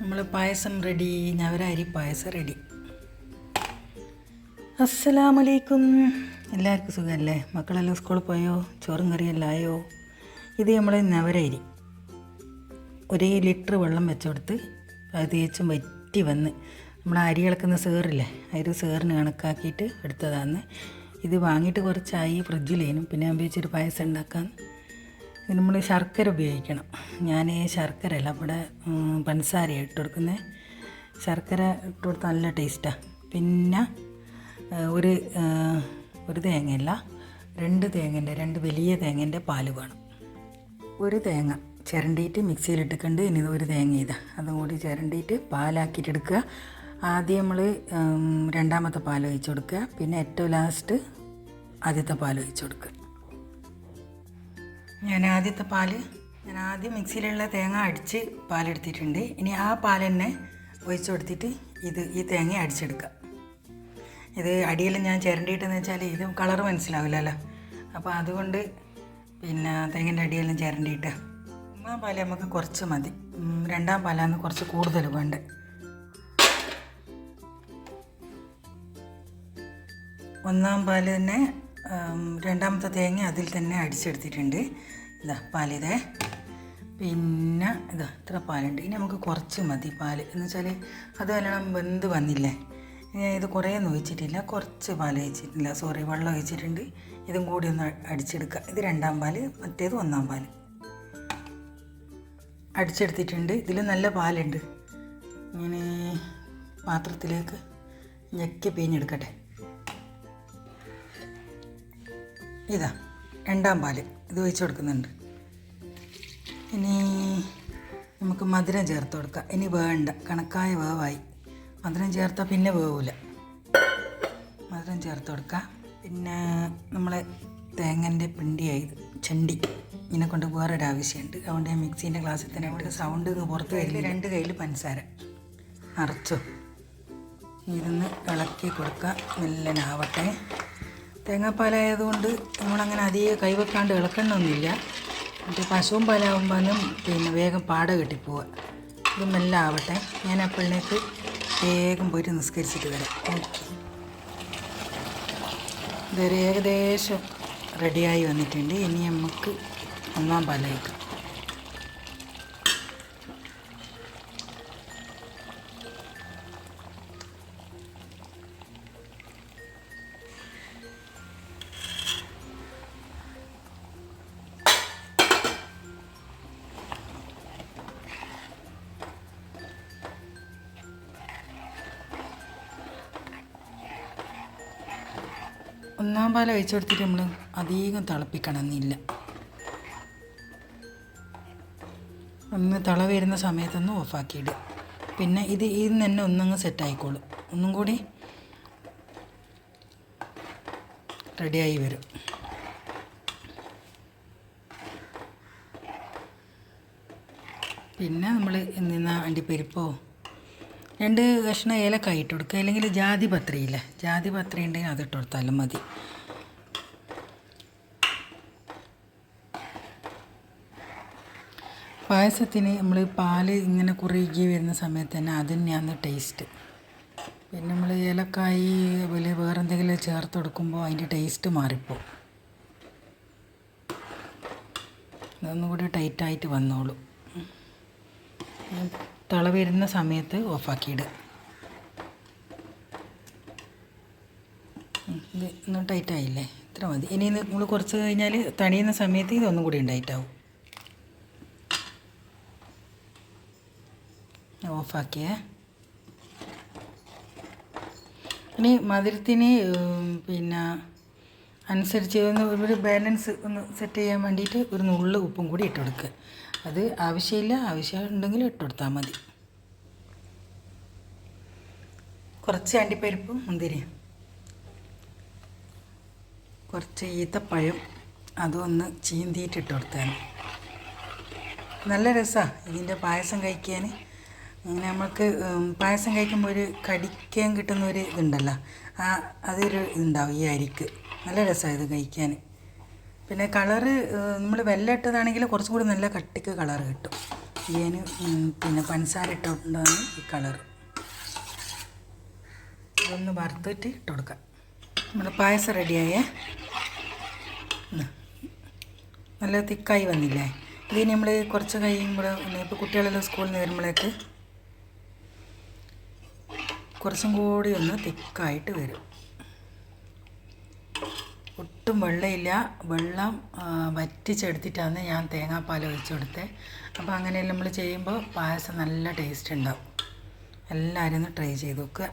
നമ്മൾ പായസം റെഡി ഞവരരി പായസം റെഡി അസ്സലാമലൈക്കും. എല്ലാവർക്കും സുഖമല്ലേ മക്കളെല്ലാം സ്കൂളിൽ പോയോ? ചോറും കറിയെല്ലാം ആയോ? ഇത് നമ്മൾ നവരരി ഒരേ ലിറ്റർ വെള്ളം വെച്ചുകൊടുത്ത് അത് തേച്ചും വറ്റി വന്ന് നമ്മൾ അരി ഇളക്കുന്ന സേറില്ലേ അരി സേറിന് കണക്കാക്കിയിട്ട് എടുത്തതാണ് ഇത് വാങ്ങിയിട്ട് കുറച്ചായി ഫ്രിഡ്ജിലേനും പിന്നെ ഉപയോഗിച്ചൊരു പായസം ഉണ്ടാക്കാൻ നമ്മൾ ശർക്കര ഉപയോഗിക്കണം. ഞാൻ ശർക്കര അല്ല ഇവിടെ പഞ്ചസാര ഇട്ട് കൊടുക്കുന്നത് ശർക്കര ഇട്ട് കൊടുത്താൽ നല്ല ടേസ്റ്റാണ് പിന്നെ ഒരു ഒരു തേങ്ങയല്ല രണ്ട് തേങ്ങന്റെ രണ്ട് വലിയ തേങ്ങന്റെ പാൽ വേണം. ഒരു തേങ്ങ ചിരണ്ടിയിട്ട് മിക്സിയിലിട്ടിട്ടുണ്ട്. ഇനി ഒരു തേങ്ങ ഇതാ. അതും കൂടി ചിരണ്ടിയിട്ട് പാലാക്കിയിട്ട് എടുക്കുക. ആദ്യം നമ്മൾ രണ്ടാമത്തെ പാൽ ഒഴിച്ച് കൊടുക്കുക. പിന്നെ ഏറ്റവും ലാസ്റ്റ് ആദ്യത്തെ പാൽ ഒഴിച്ച് കൊടുക്കുക. ഞാൻ ആദ്യത്തെ പാൽ ഞാൻ ആദ്യം മിക്സിയിലുള്ള തേങ്ങ അടിച്ച് പാലെടുത്തിട്ടുണ്ട്. ഇനി ആ പാൽ തന്നെ ഒഴിച്ച് കൊടുത്തിട്ട് ഇത് ഈ തേങ്ങ അടിച്ചെടുക്കുക. ഇത് അടിയിൽ ഞാൻ ചിരണ്ടിയിട്ടെന്ന് വെച്ചാൽ ഇത് കളർ മനസ്സിലാവില്ലല്ലോ. അപ്പോൾ അതുകൊണ്ട് പിന്നെ തേങ്ങന്റെ അടിയെല്ലാം ചിരണ്ടിയിട്ട്. ഒന്നാം പാൽ നമുക്ക് കുറച്ച് മതി. രണ്ടാം പാലാന്ന് കുറച്ച് കൂടുതൽ വേണ്ട? ഒന്നാം പാൽ തന്നെ രണ്ടാമത്തെ തേങ്ങ അതിൽ തന്നെ അടിച്ചെടുത്തിട്ടുണ്ട്. ഇതാ പാലിതേ. പിന്നെ ഇതാ ഇത്ര പാലുണ്ട്. ഇനി നമുക്ക് കുറച്ച് മതി പാൽ. എന്ന് വെച്ചാൽ അത് നല്ലോണം വെന്ത് വന്നില്ലേ? ഞാൻ ഇത് കുറേ ഒഴിച്ചിട്ടില്ല. കുറച്ച് പാൽ ഒഴിച്ചിട്ടില്ല. സോറി വെള്ളം ഒഴിച്ചിട്ടുണ്ട്. ഇതും കൂടി ഒന്ന് അടിച്ചെടുക്കുക. ഇത് രണ്ടാം പാൽ മറ്റേത് ഒന്നാം പാൽ. അടിച്ചെടുത്തിട്ടുണ്ട്. ഇതിൽ നല്ല പാലുണ്ട്. ഇങ്ങനെ പാത്രത്തിലേക്ക് ഞെക്കി പിഴിഞ്ഞെടുക്കട്ടെ. ഇതാ രണ്ടാം പാൽ ഇത് ഒഴിച്ച് കൊടുക്കുന്നുണ്ട്. ഇനി നമുക്ക് മധുരം ചേർത്ത് കൊടുക്കാം. ഇനി വേണ്ട കണക്കായ വേവായി. മധുരം ചേർത്താൽ പിന്നെ വേവില്ല മധുരം ചേർത്ത് കൊടുക്കാം. പിന്നെ നമ്മളെ തേങ്ങന്റെ പിണ്ടിയായി ചണ്ടി. ഇതിനെ കൊണ്ട് വേറൊരു ആവശ്യമുണ്ട് അതുകൊണ്ട് ഞാൻ മിക്സീന്റെ ഗ്ലാസ്സിൽ തന്നെ അവിടെ സൗണ്ട് പുറത്ത് കയ്യിൽ രണ്ട് കയ്യിൽ പഞ്ചസാര. നിറച്ചു ഇതൊന്ന് ഇളക്കി കൊടുക്കുക മെല്ലനാവട്ടെ തേങ്ങാപ്പാലായതുകൊണ്ട് നമ്മളങ്ങനെ അധികം കൈവെക്കാണ്ട് ഇളക്കണമെന്നില്ല മറ്റേ പശുവും പാലാവുമ്പോഴും പിന്നെ വേഗം പാട കെട്ടിപ്പോവുക. ഇത് മെല്ലെ ആവട്ടെ. ഞാൻ അപ്പോഴേക്ക് വേഗം പോയിട്ട് നിസ്കരിച്ചിട്ട് വരാം. ഓക്കെ. ഇതൊരു ഏകദേശം റെഡിയായി വന്നിട്ടുണ്ട്. ഇനി നമുക്ക് ഒന്നാം പാലയക്കാം. ഒന്നാം പാല ഒഴിച്ചു കൊടുത്തിട്ട് നമ്മൾ അധികം തിളപ്പിക്കണമെന്നില്ല. ഒന്ന് തിള വരുന്ന സമയത്തൊന്ന് ഓഫാക്കിയിടുക പിന്നെ ഇത് ഇന്ന് തന്നെ ഒന്നങ്ങ് സെറ്റായിക്കോളും. ഒന്നും കൂടി റെഡിയായി വരും. പിന്നെ നമ്മൾ നിന്ന അണ്ടിപ്പരിപ്പോ രണ്ട് കഷ്ണം ഏലക്കായ ഇട്ട് കൊടുക്കുക. അല്ലെങ്കിൽ ജാതി പത്രയില്ലേ ജാതി പത്രി ഉണ്ടെങ്കിൽ അതിട്ട് കൊടുത്താലും മതി. പായസത്തിന് നമ്മൾ പാൽ ഇങ്ങനെ കുറുകി വരുന്ന സമയത്ത് തന്നെ അത് തന്നെയാണ് ടേസ്റ്റ് പിന്നെ നമ്മൾ ഏലക്കായി വേറെ എന്തെങ്കിലും ചേർത്ത് കൊടുക്കുമ്പോൾ അതിന്റെ ടേസ്റ്റ് മാറിപ്പോവും. ഇതൊന്നും കൂടി ടൈറ്റായിട്ട് വന്നോളൂ. തിള വരുന്ന സമയത്ത് ഓഫാക്കിയിടുക ഇത് ഇത് ഒന്ന് ടൈറ്റായില്ലേ ഇത്ര മതി. ഇനി നമ്മൾ കുറച്ച് കഴിഞ്ഞാൽ തണിയുന്ന സമയത്ത് ഇതൊന്നും കൂടി ടൈറ്റാവും ഓഫാക്കിയേ. ഇനി മധുരത്തിന് പിന്നെ അനുസരിച്ച് ഒന്ന് ഒരു ബാലൻസ് ഒന്ന് സെറ്റ് ചെയ്യാൻ വേണ്ടിയിട്ട് ഒരു നുള്ളു ഉപ്പും കൂടി ഇട്ട് കൊടുക്കുക അത് ആവശ്യമില്ല ആവശ്യമുണ്ടെങ്കിൽ ഇട്ട് കൊടുത്താൽ മതി. കുറച്ച് അണ്ടിപ്പരിപ്പ് മുന്തിരി. കുറച്ച് ഈത്തപ്പഴം അതൊന്ന് ചീന്തിയിട്ട് ഇട്ട് കൊടുത്താൽ നല്ല രസമാണ് ഇതിന്റെ പായസം കഴിക്കാൻ. ഇങ്ങനെ നമുക്ക് പായസം കഴിക്കുമ്പോൾ ഒരു കടിക്കാൻ കിട്ടുന്ന ഒരു ഇതുണ്ടല്ലോ. ആ അതൊരു ഇതുണ്ടാവും ഈ അരിക്ക്. നല്ല രസമാണ് ഇത് കഴിക്കാൻ. പിന്നെ കളറ് നമ്മൾ വെല്ലം ഇട്ടതാണെങ്കിൽ കുറച്ചും കൂടി നല്ല കട്ടിക്ക് കളർ കിട്ടും. ഇതിന് പിന്നെ പഞ്ചസാര ഇട്ടുകൊണ്ടാണ് ഈ കളർ ഇതൊന്ന് വറുത്തിട്ട് ഇട്ട് കൊടുക്കാം. നമ്മുടെ പായസം റെഡിയായേ. നല്ല തിക്കായി വന്നില്ലേ? ഇതിന് നമ്മൾ കുറച്ച് കഴിയുമ്പോൾ ഇപ്പോൾ കുട്ടികളെല്ലാം സ്കൂളിൽ നിന്ന് വരുമ്പോഴേക്ക് കുറച്ചും കൂടി ഒന്ന് തിക്കായിട്ട് വരും. ഒട്ടും വെള്ളമില്ല വെള്ളം വറ്റിച്ചെടുത്തിട്ടാണ് ഞാൻ തേങ്ങാപ്പാൽ ഒഴിച്ചു കൊടുത്തത് അപ്പോൾ അങ്ങനെയെല്ലാം നമ്മൾ ചെയ്യുമ്പോൾ പായസം നല്ല ടേസ്റ്റ് ഉണ്ടാവും. എല്ലാവരും ഒന്ന് ട്രൈ ചെയ്ത് നോക്കുക